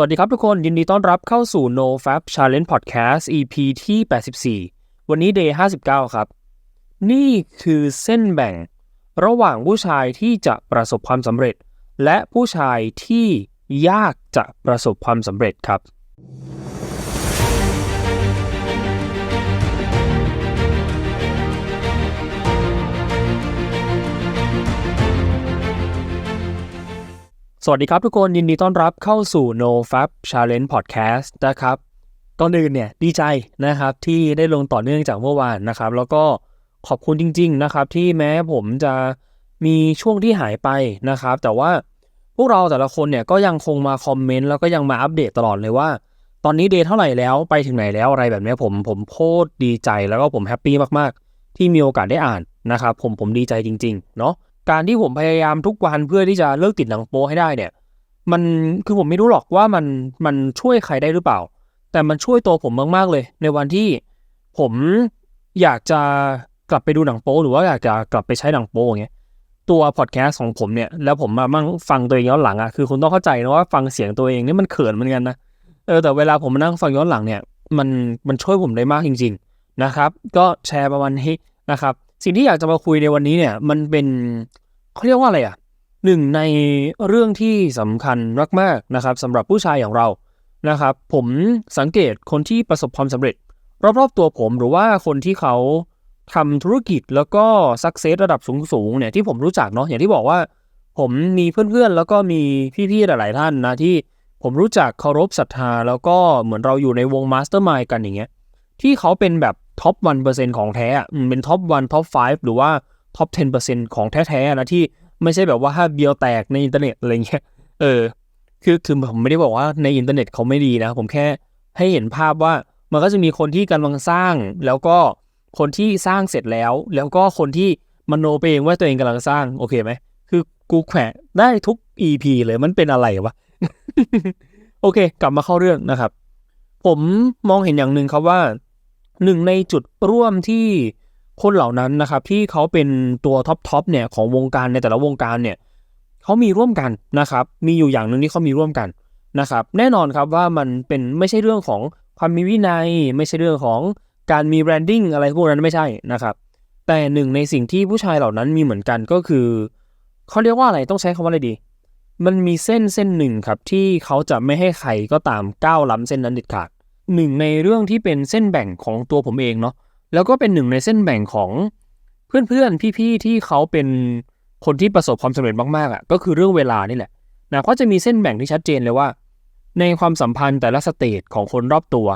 สวัสดีครับทุกคนยินดีต้อนรับเข้าสู่ No Fab Challenge Podcast EP ที่ 84 วันนี้ Day 59 ครับ นี่คือเส้นแบ่ง ระหว่างผู้ชายที่จะประสบความสำเร็จ และผู้ชายที่ยากจะประสบความสำเร็จครับ วัสดีครับทุกคนยินดีต้อนรับเข้าสู่ No Fab Challenge Podcast นะครับก่อนอื่นเนี่ยดีใจนะครับที่ได้ลงต่อเนื่องจากเมื่อวานนะครับ แล้วก็ขอบคุณจริง ๆ นะครับ ที่แม้ผมจะมีช่วงที่หายไปนะครับ แต่ว่าพวกเราแต่ละคนเนี่ยก็ยังคงมาคอมเมนต์แล้วก็ยังมาอัปเดตตลอดเลยว่า ตอนนี้เดย์เท่าไหร่แล้วไปถึงไหนแล้วอะไรแบบนี้ผมผมโคตรดีใจแล้วก็ผมแฮปปี้มากๆ ที่มีโอกาสได้อ่านนะครับ ผมผมดีใจจริง ๆ เนาะ การที่ผมพยายามทุกวันเพื่อที่จะเลิกติดหนังโป๊ให้ได้เนี่ย มันคือผมไม่รู้หรอกว่ามันมันช่วยใครได้หรือเปล่า แต่มันช่วยตัวผมมากๆเลย ในวันที่ผมอยากจะกลับไปดูหนังโป๊หรือว่าอยากจะกลับไปใช้หนังโป๊อย่างเงี้ยตัวพอดแคสต์ของผมเนี่ยแล้วผมมามั่งฟังตัวเองย้อนหลังอะคือคุณต้องเข้าใจนะว่าฟังเสียงตัวเองนี่มันเขินเหมือนกันนะเออแต่เวลาผมมานั่งฟังย้อนหลังเนี่ย มันมันช่วยผมได้มากจริง ๆนะครับ ก็แชร์ประมาณนี้นะครับ สิ่งที่อยากจะมาคุยในวันนี้เนี่ย มันเป็นเขาเรียกว่าอะไรอะหนึ่งในเรื่องที่สำคัญมากๆนะครับสำหรับผู้ชายอย่างเรานะครับ ผมสังเกตคนที่ประสบความสำเร็จ รอบๆตัวผมหรือว่าคนที่เขาทำธุรกิจแล้วก็สักเซสระดับสูงๆเนี่ยที่ผมรู้จักเนาะอย่างที่บอกว่า ผมมีเพื่อนๆ แล้วก็มีพี่ๆหลายๆท่านนะที่ผมรู้จักเคารพศรัทธา แล้วก็เหมือนเราอยู่ในวงมาสเตอร์มายกันอย่างเงี้ยที่เขาเป็นแบบ ท็อปวันเปอร์เซ็นของแท้อืมเป็นท็อปวันท็อปไฟหรือว่าท็อป10%ของแท้ๆนะที่ไม่ใช่แบบว่าถ้าเบียวแตกในอินเทอร์เน็ตอะไรเงี้ยเออคือคือผมไม่ได้บอกว่าในอินเทอร์เน็ตเขาไม่ดีนะ ผมแค่ให้เห็นภาพว่ามันก็จะมีคนที่กำลังสร้างแล้วก็คนที่สร้างเสร็จแล้ว แล้วก็คนที่มโนไปเองว่าตัวเองกำลังสร้างโอเคไหมคือกูแขวะได้ทุก EP เลยมันเป็นอะไรวะโอเค กลับมาเข้าเรื่องนะครับ ผมมองเห็นอย่างหนึ่งครับว่า หนึ่งในจุดร่วมที่คนเหล่านั้นนะครับ ที่เขาเป็นตัวท็อปทอปเนี่ยของวงการในแต่ละวงการเนี่ยเขามีร่วมกันนะครับ มีอยู่อย่างหนึ่งที่เขามีร่วมกันนะครับ แน่นอนครับว่ามันเป็นไม่ใช่เรื่องของความมีวินัย ไม่ใช่เรื่องของการมีแบรนดิ้งอะไรพวกนั้นไม่ใช่นะครับ แต่หนึ่งในสิ่งที่ผู้ชายเหล่านั้นมีเหมือนกันก็คือเขาเรียกว่าอะไรต้องใช้คำว่าอะไรดี มันมีเส้นเส้นหนึ่งครับที่เขาจะไม่ให้ใครก็ตามก้าวล้ำเส้นนั้นเด็ดขาด หนึ่งในเรื่องที่เป็นเส้นแบ่งของตัวผมเองเนาะแล้วก็เป็นหนึ่งในเส้นแบ่งของเพื่อนๆพี่ๆที่เขาเป็นคนที่ประสบความสำเร็จมากๆอะก็คือเรื่องเวลานี่แหละนะก็จะมีเส้นแบ่งที่ชัดเจนเลยว่า ในความสัมพันธ์แต่ละสเตจของคนรอบตัว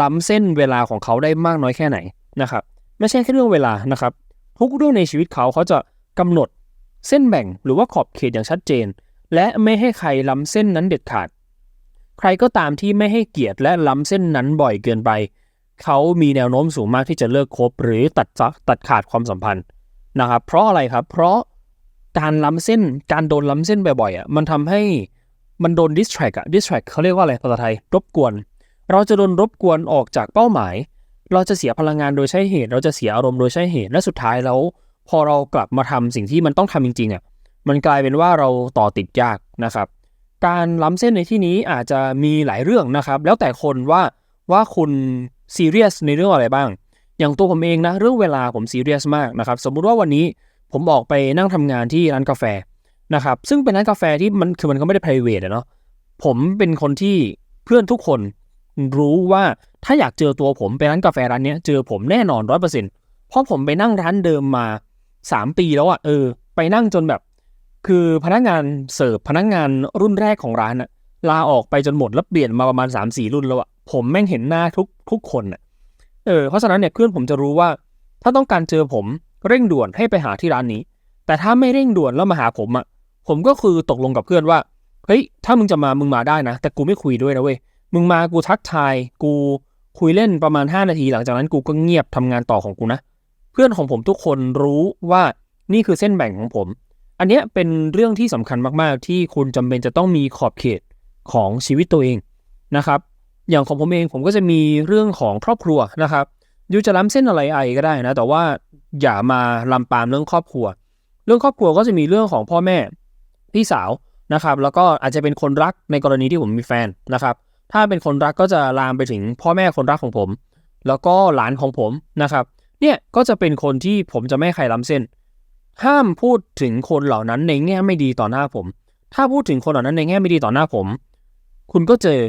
ล้ำเส้นเวลาของเขาได้มากน้อยแค่ไหนนะครับไม่ใช่แค่เรื่องเวลานะครับ ทุกเรื่องในชีวิตเขาเขาจะกำหนดเส้นแบ่งหรือว่าขอบเขตอย่างชัดเจน และไม่ให้ใครล้ำเส้นนั้นเด็ดขาด ใครก็ตามที่ไม่ให้เกียรติและล้ำเส้นนั้นบ่อยเกินไป เขามีแนวโน้มสูงมากที่จะเลิกคบหรือตัดตัดขาดความสัมพันธ์นะครับ เพราะอะไรครับ เพราะการล้ำเส้นการโดนล้ำเส้นบ่อยๆอะมันทำให้มันโดน distract อะ distract เขาเรียกว่าอะไรภาษาไทย รบกวน เราจะโดนรบกวนออกจากเป้าหมาย เราจะเสียพลังงานโดยใช่เหตุ เราจะเสียอารมณ์โดยใช่เหตุและสุดท้ายแล้ว พอเรากลับมาทำสิ่งที่มันต้องทำจริงๆอะมันกลายเป็นว่าเราต่อติดยากนะครับ การล้ำเส้นในที่นี้อาจจะมีหลายเรื่องนะครับ แล้วแต่คนว่าว่าคุณซีเรียสในเรื่องอะไรบ้าง อย่างตัวผมเองนะเรื่องเวลาผมซีเรียสมากนะครับ สมมุติว่าวันนี้ผมออกไปนั่งทำงานที่ร้านกาแฟนะครับ ซึ่งเป็นร้านกาแฟที่มันคือมันก็ไม่ได้ private เนาะผมเป็นคนที่เพื่อนทุกคนรู้ว่าถ้าอยากเจอตัวผมไปร้านกาแฟร้านนี้เจอผมแน่นอนร้อยเปอร์เซ็นต์เพราะผมไปนั่งร้านเดิมมาสามปีแล้วอะเออ ไปนั่งจนแบบ คือพนักงานเสิร์ฟพนักงานรุ่นแรกของร้านอะลาออกไปจนหมดแล้วเปลี่ยนมาประมาณ3ามสี่รุ่นแล้วอะผมแม่งเห็นหน้าทุกทุกคนอะเออเพราะฉะนั้นเนี่ยเพื่อนผมจะรู้ว่า ถ้าต้องการเจอผมเร่งด่วนให้ไปหาที่ร้านนี้ แต่ถ้าไม่เร่งด่วนแล้วมาหาผมอะผมก็คือตกลงกับเพื่อนว่าเฮ้ยถ้ามึงจะมามึงมาได้นะ แต่กูไม่คุยด้วยนะเว้ยมึงมากูทักทาย กูคุยเล่นประมาณ 5 นาที หลังจากนั้นกูก็เงียบทำงานต่อของกูนะ เพื่อนของผมทุกคนรู้ว่านี่คือเส้นแบ่งของผม อันเนี้ยเป็นเรื่องที่สำคัญมากๆ ที่คุณจำเป็นจะต้องมีขอบเขตของชีวิตตัวเองนะครับ อย่างของผมเองผมก็จะมีเรื่องของครอบครัวนะครับยูจะล้ำเส้นอะไรไอก็ได้นะ แต่ว่าอย่ามาลำปามเรื่องครอบครัว เรื่องครอบครัวก็จะมีเรื่องของพ่อแม่พี่สาวนะครับ แล้วก็อาจจะเป็นคนรักในกรณีที่ผมมีแฟนนะครับ ถ้าเป็นคนรักก็จะลามไปถึงพ่อแม่คนรักของผม แล้วก็หลานของผมนะครับ เนี่ยก็จะเป็นคนที่ผมจะไม่ให้ใครล้ำเส้น ห้ามพูดถึงคนเหล่านั้นในแง่ไม่ดีต่อหน้าผม ถ้าพูดถึงคนเหล่านั้นในแง่ไม่ดีต่อหน้าผม คุณก็เจอ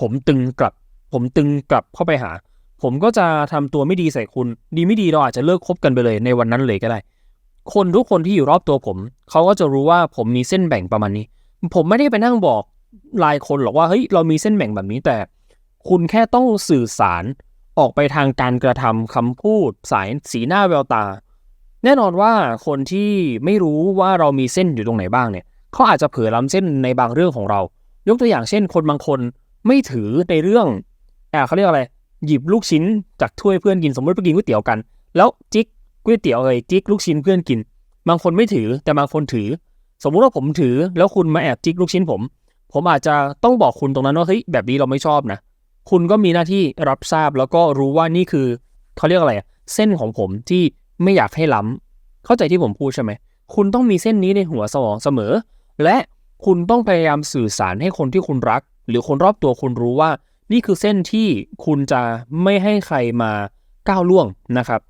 ผมตึงกลับ ผมตึงกลับเข้าไปหา ผมก็จะทำตัวไม่ดีใส่คุณ ดีไม่ดีเราอาจจะเลิกคบกันไปเลยในวันนั้นเลยก็ได้ คนทุกคนที่อยู่รอบตัวผม เขาก็จะรู้ว่าผมมีเส้นแบ่งประมาณนี้ ผมไม่ได้ไปนั่งบอกรายคนหรอกว่าเฮ้ยเรามีเส้นแบ่งแบบนี้แต่ คุณแค่ต้องสื่อสารออกไปทางการกระทำคำพูด สายสีหน้าแววตา แน่นอนว่าคนที่ไม่รู้ว่าเรามีเส้นอยู่ตรงไหนบ้างเนี่ยเขาอาจจะเผลอล้ำเส้นในบางเรื่องของเรา ยกตัวอย่างเช่น คนบางคนไม่ถือในเรื่องอ่าเขาเรียกอะไร หยิบลูกชิ้นจากถ้วยเพื่อนกินสมมติไปกินก๋วยเตี๋ยวกัน แล้วจิกก๋วยเตี๋ยวเลยจิกลูกชิ้นเพื่อนกิน บางคนไม่ถือแต่บางคนถือ สมมุติว่าผมถือ แล้วคุณมาแอบจิกลูกชิ้นผม ผมอาจจะต้องบอกคุณตรงนั้นว่าเฮ้ยแบบนี้เราไม่ชอบนะคุณก็มีหน้าที่รับทราบแล้วก็รู้ว่านี่คือเขาเรียกอะไรเส้นของผมที่ ไม่อยากให้ล้ำเข้าใจที่ผมพูดใช่ไหม คุณต้องมีเส้นนี้ในหัวสมองเสมอ และคุณต้องพยายามสื่อสารให้คนที่คุณรัก หรือคนรอบตัวคุณรู้ว่า นี่คือเส้นที่คุณจะไม่ให้ใครมาก้าวล่วงนะครับ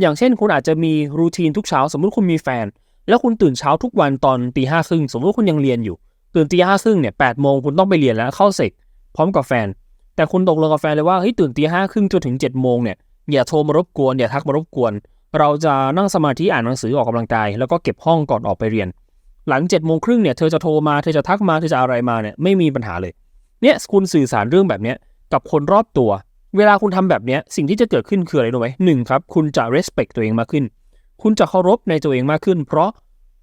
อย่างเช่นคุณอาจจะมีรูทีนทุกเช้า สมมุติคุณมีแฟน แล้วคุณตื่นเช้าทุกวันตอนตีห้าครึ่งสมมติคุณยังเรียนอยู่ ตื่นตีห้าครึ่งเนี่ยแปดโมงคุณต้องไปเรียนแล้วเข้าเสกพร้อมกับแฟน แต่คุณตกลงกับแฟนเลยว่าเฮ้ยตื่นตีห้าครึ่งจนถึงเจ็ดโมงเนี่ยอย่าโทรมารบกวนอย่าทักมารบกวน เราจะนั่งสมาธิอ่านหนังสือออกกำลังกาย แล้วก็เก็บห้องก่อนออกไปเรียน หลังเจ็ดโมงครึ่งเนี่ยเธอจะโทรมาเธอจะทักมาเธอจะอะไรมาเนี่ยไม่มีปัญหาเลย เนี่ยคุณสื่อสารเรื่องแบบเนี้ยกับคนรอบตัว เวลาคุณทำแบบเนี้ยสิ่งที่จะเกิดขึ้นคืออะไรรู้ไหมหนึ่งครับ คุณจะ respect ตัวเองมากขึ้น คุณจะเคารพในตัวเองมากขึ้น เพราะ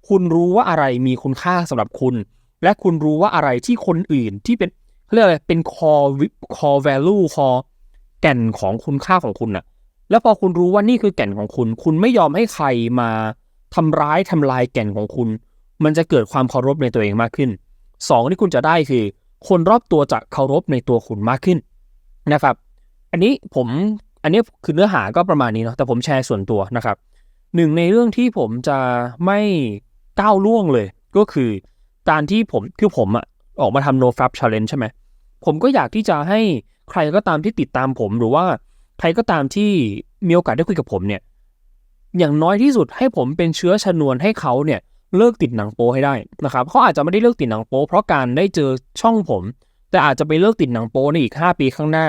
คุณรู้ว่าอะไรมีคุณค่าสำหรับคุณ และคุณรู้ว่าอะไรที่คนอื่นที่เป็นเรียกอะไรเป็น core core value core แก่นของคุณค่าของคุณน่ะ แล้วพอคุณรู้ว่านี่คือแก่นของคุณ คุณไม่ยอมให้ใครมาทำร้ายทำลายแก่นของคุณ มันจะเกิดความเคารพในตัวเองมากขึ้นสองที่คุณจะได้คือ คนรอบตัวจะเคารพในตัวคุณมากขึ้นนะครับ อันนี้ผมอันนี้คือเนื้อหาก็ประมาณนี้เนาะแต่ผมแชร์ส่วนตัวนะครับหนึ่งในเรื่องที่ผมจะไม่ก้าวล่วงเลย ก็คือการที่ผมคือผมอะออกมาทำ no fap challenge ใช่ไหมผมก็อยากที่จะให้ใครก็ตามที่ติดตามผมหรือว่า ใครก็ตามที่มีโอกาสได้คุยกับผมเนี่ย อย่างน้อยที่สุดให้ผมเป็นเชื้อชนวนให้เขาเนี่ยเลิกติดหนังโป๊ให้ได้นะครับเขาอาจจะไม่ได้เลิกติดหนังโป๊เพราะการได้เจอช่องผม แต่อาจจะไปเลิกติดหนังโป๊ในอีก 5 ปีข้างหน้า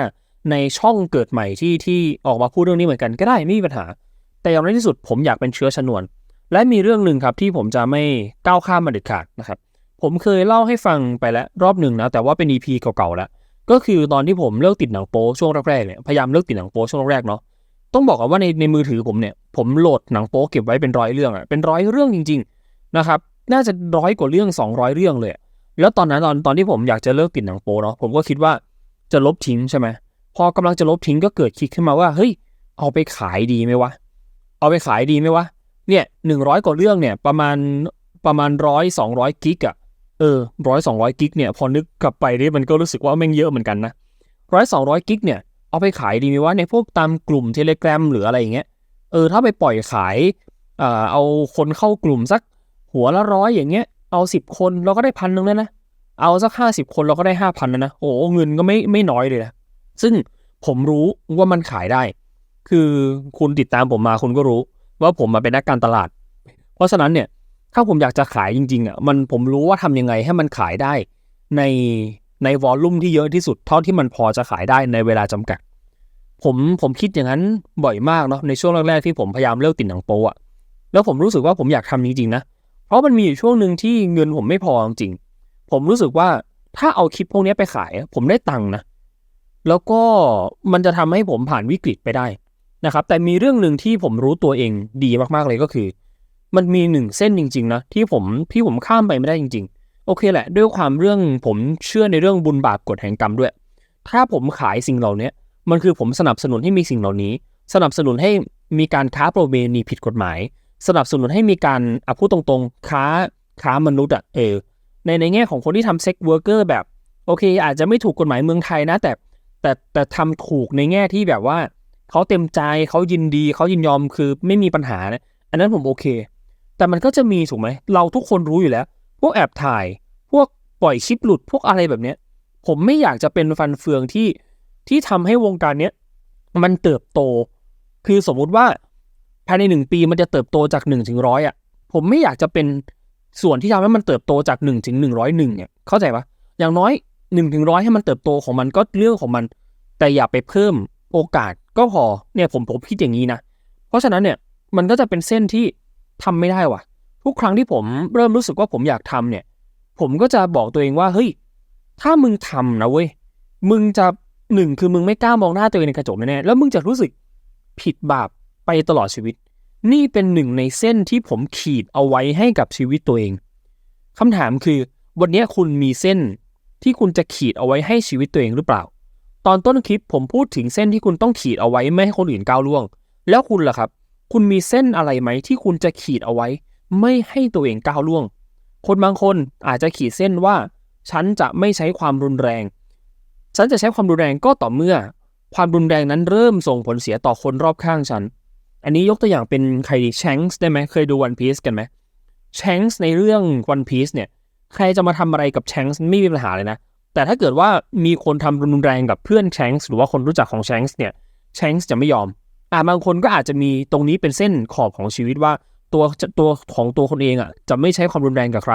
ในช่องเกิดใหม่ที่ที่ออกมาพูดเรื่องนี้เหมือนกันก็ได้ไม่มีปัญหา แต่อย่างน้อยที่สุดผมอยากเป็นเชื้อชนวน และมีเรื่องหนึ่งครับที่ผมจะไม่ก้าวข้ามมาเด็ดขาดนะครับผมเคยเล่าให้ฟังไปแล้วรอบหนึ่งนะแต่ว่าเป็น EP เก่าๆแล้ว ก็คือตอนที่ผมเลิกติดหนังโป๊ช่วงแรกๆเนี่ยพยายามเลิกติดหนังโป๊ช่วงแรกเนาะต้องบอกกันว่าในในมือถือผมเนี่ยผมโหลดหนังโป๊เก็บไว้เป็นร้อยเรื่องอะเป็นร้อยเรื่องจริง ๆนะครับ น่าจะร้อยกว่าเรื่อง 200 เรื่องเลย แล้วตอนนั้นตอนตอนที่ผมอยากจะเลิกติดหนังโป๊เนาะผมก็คิดว่าจะลบทิ้งใช่ไหมพอกำลังจะลบทิ้งก็เกิดคิดขึ้นมาว่าเฮ้ยเอาไปขายดีไหมวะเอาไปขายดีไหมวะเนี่ยหนึ่งร้อยกว่าเรื่องเนี่ยประมาณประมาณร้อยสองร้อยกิกอะ เออร้อยสองร้อยกิกเนี่ยพอนึกกลับไปนี่มันก็รู้สึกว่าแม่งเยอะเหมือนกันนะร้อยสองร้อยกิกเนี่ยเอาไปขายดีไหมวะในพวกตามกลุ่มเทเล gram หรืออะไรอย่างเงี้ยเออถ้าไปปล่อยขายเอ่อเอาคนเข้ากลุ่มสักหัวละร้อยอย่างเงี้ยเอาสิบคนเราก็ได้พันหนึ่งแล้วนะเอาสักห้าสิบคนเราก็ได้ห้าพันแล้วนะโอ้เงินก็ไม่ไม่น้อยเลยนะซึ่งผมรู้ว่ามันขายได้ คือคุณติดตามผมมาคุณก็รู้ ว่าผมมาเป็นนักการตลาด เพราะฉะนั้นเนี่ย ถ้าผมอยากจะขายจริงๆอะมันผมรู้ว่าทำยังไงให้มันขายได้ในในวอลลุ่มที่เยอะที่สุดเท่าที่มันพอจะขายได้ในเวลาจำกัด ผมผมคิดอย่างนั้นบ่อยมากเนาะในช่วงแรกๆที่ผมพยายามเลิกติดหนังโป๊อะแล้วผมรู้สึกว่าผมอยากทำจริงๆนะเพราะมันมีอยู่ช่วงหนึ่งที่เงินผมไม่พอจริงๆผมรู้สึกว่าถ้าเอาคลิปพวกนี้ไปขาย ผมได้ตังค์นะแล้วก็มันจะทำให้ผมผ่านวิกฤตไปได้นะครับ แต่มีเรื่องหนึ่งที่ผมรู้ตัวเองดีมากๆเลยก็คือ มันมีหนึ่งเส้นจริงๆนะที่ผมที่ผมข้ามไปไม่ได้จริง ๆ โอเคแหละ ด้วยความเรื่องผมเชื่อในเรื่องบุญบาปกฎแห่งกรรมด้วย ถ้าผมขายสิ่งเหล่านี้มันคือผมสนับสนุนให้มีสิ่งเหล่านี้ สนับสนุนให้มีการค้าประเวณีผิดกฎหมาย สนับสนุนให้มีการอะพูดตรงๆ ค้าค้ามนุษย์อะเออในในแง่ของคนที่ทำเซ็กเวิร์กเกอร์แบบโอเค อาจจะไม่ถูกกฎหมายเมืองไทยนะ แต่แต่แต่ทำถูกในแง่ที่แบบว่าเขาเต็มใจเขายินดีเขายินยอมคือไม่มีปัญหานะอันนั้นผมโอเค แต่มันก็จะมีถูกไหม เราทุกคนรู้อยู่แล้ว พวกแอบถ่าย พวกปล่อยคลิปหลุด พวกอะไรแบบเนี้ย ผมไม่อยากจะเป็นฟันเฟืองที่ที่ทำให้วงการเนี้ยมันเติบโต คือสมมุติว่าภายในหนึ่งปีมันจะเติบโตจากหนึ่งถึงร้อยอะ ผมไม่อยากจะเป็นส่วนที่ทำให้มันเติบโตจากหนึ่งถึงหนึ่งร้อยหนึ่งเนี่ย เข้าใจปะอย่างน้อยหนึ่งถึงร้อยให้มันเติบโตของมันก็เรื่องของมัน แต่อย่าไปเพิ่มโอกาสก็พอ เนี่ยผมผมคิดอย่างนี้นะ เพราะฉะนั้นเนี่ยมันก็จะเป็นเส้นที่ ทำไม่ได้ว่ะ ทุกครั้งที่ผมเริ่มรู้สึกว่าผมอยากทำเนี่ย ผมก็จะบอกตัวเองว่าเฮ้ยถ้ามึงทำนะเว้ยมึงจะหนึ่งคือมึงไม่กล้ามองหน้าตัวเองในกระจกแน่ๆแล้วมึงจะรู้สึกผิดบาปไปตลอดชีวิต นี่เป็นหนึ่งในเส้นที่ผมขีดเอาไว้ให้กับชีวิตตัวเองคำถามคือวันนี้คุณมีเส้นที่คุณจะขีดเอาไว้ให้ชีวิตตัวเองหรือเปล่า ตอนต้นคลิปผมพูดถึงเส้นที่คุณต้องขีดเอาไว้ไม่ให้คนอื่นก้าวล่วง แล้วคุณล่ะครับ คุณมีเส้นอะไรไหมที่คุณจะขีดเอาไว้ ไม่ให้ตัวเองก้าวล่วง คนบางคนอาจจะขีดเส้นว่า ฉันจะไม่ใช้ความรุนแรง ฉันจะใช้ความรุนแรงก็ต่อเมื่อ ความรุนแรงนั้นเริ่มส่งผลเสียต่อคนรอบข้างฉัน อันนี้ยกตัวอย่างเป็นใครดีแชงส์ได้ไหมเคยดูวันพี e กันไหมแชงส์ในเรื่องวันพี e เนี่ยใครจะมาทำอะไรกับแชงส์ไม่มีปัญหาเลยนะ แต่ถ้าเกิดว่ามีคนทำรุนแรงกับเพื่อนแชงส์หรือว่าคนรู้จักของแชงส์เนี่ยแชงส์จะไม่ยอม อ่าบางคนก็อาจจะมีตรงนี้เป็นเส้นขอบของชีวิตว่าตัวตัวของตัวคนเองอะจะไม่ใช้ความรุนแรงกับใคร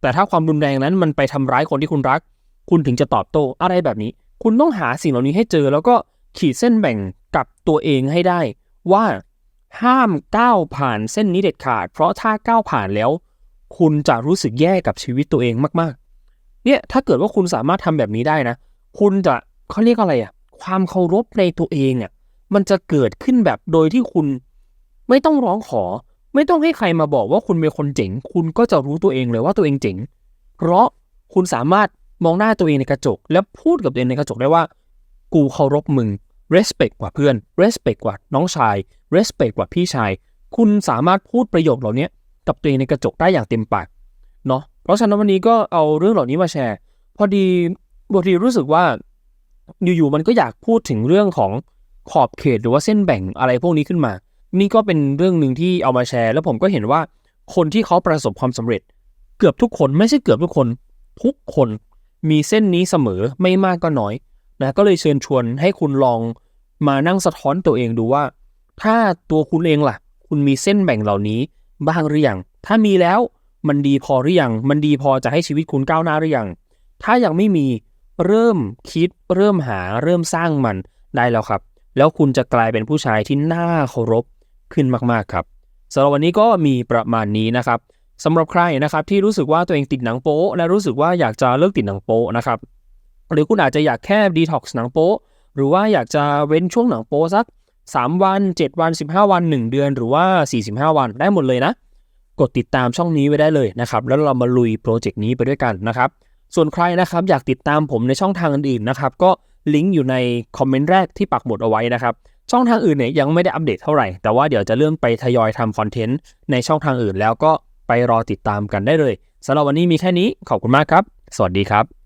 แต่ถ้าความรุนแรงนั้นมันไปทำร้ายคนที่คุณรัก คุณถึงจะตอบโต้อะไรแบบนี้ คุณต้องหาสิ่งเหล่านี้ให้เจอ แล้วก็ขีดเส้นแบ่งกับตัวเองให้ได้ ว่าห้ามก้าวผ่านเส้นนี้เด็ดขาด เพราะถ้าก้าวผ่านแล้ว คุณจะรู้สึกแย่กับชีวิตตัวเองมากๆ เนี่ยถ้าเกิดว่าคุณสามารถทำแบบนี้ได้นะ คุณจะเขาเรียกอะไรอะความเคารพในตัวเองอะ มันจะเกิดขึ้นแบบโดยที่คุณไม่ต้องร้องขอ ไม่ต้องให้ใครมาบอกว่าคุณเป็นคนเจ๋ง คุณก็จะรู้ตัวเองเลยว่าตัวเองเจ๋ง เพราะคุณสามารถมองหน้าตัวเองในกระจก แล้วพูดกับตัวเองในกระจกได้ว่า กูเคารพมึง respect กว่าเพื่อน respect กว่าน้องชาย respect กว่าพี่ชาย คุณสามารถพูดประโยคเหล่านี้กับตัวเองในกระจกได้อย่างเต็มปากเนาะเพราะฉะนั้นวันนี้ก็เอาเรื่องเหล่านี้มาแชร์ พอดีบางทีรู้สึกว่า อยู่ๆมันก็อยากพูดถึงเรื่องของ ขอบเขตหรือว่าเส้นแบ่งอะไรพวกนี้ขึ้นมา นี่ก็เป็นเรื่องหนึ่งที่เอามาแชร์ แล้วผมก็เห็นว่าคนที่เขาประสบความสำเร็จ เกือบทุกคนไม่ใช่เกือบทุกคน ทุกคนมีเส้นนี้เสมอไม่มากก็น้อยนะก็เลยเชิญชวนให้คุณลองมานั่งสะท้อนตัวเองดูว่า ถ้าตัวคุณเองล่ะ คุณมีเส้นแบ่งเหล่านี้บ้างหรือยังถ้ามีแล้วมันดีพอหรือยังมันดีพอจะให้ชีวิตคุณก้าวหน้าหรือยังถ้ายังไม่มีเริ่มคิดเริ่มหาเริ่มสร้างมันได้แล้วครับ แล้วคุณจะกลายเป็นผู้ชายที่น่าเคารพขึ้นมากๆครับสำหรับวันนี้ก็มีประมาณนี้นะครับสำหรับใครนะครับที่รู้สึกว่าตัวเองติดหนังโป๊และรู้สึกว่าอยากจะเลิกติดหนังโป๊นะครับหรือคุณอาจจะอยากแค่ดีท็อกซ์หนังโป๊หรือว่าอยากจะเว้นช่วงหนังโป๊สัก 3 วัน 7 วัน 15 วัน 1 เดือน หรือว่า 45 วันได้หมดเลยนะ กดติดตามช่องนี้ไว้ได้เลยนะครับ แล้วเรามาลุยโปรเจกต์นี้ไปด้วยกันนะครับ ส่วนใครนะครับอยากติดตามผมในช่องทางอื่นๆนะครับ ก็ ลิงก์อยู่ในคอมเมนต์แรกที่ปักหมุดเอาไว้นะครับ ช่องทางอื่นเนี่ยยังไม่ได้อัปเดตเท่าไหร่ แต่ว่าเดี๋ยวจะเริ่มไปทยอยทำคอนเทนต์ในช่องทางอื่น แล้วก็ไปรอติดตามกันได้เลยสำหรับวันนี้มีแค่นี้ขอบคุณมากครับ สวัสดีครับ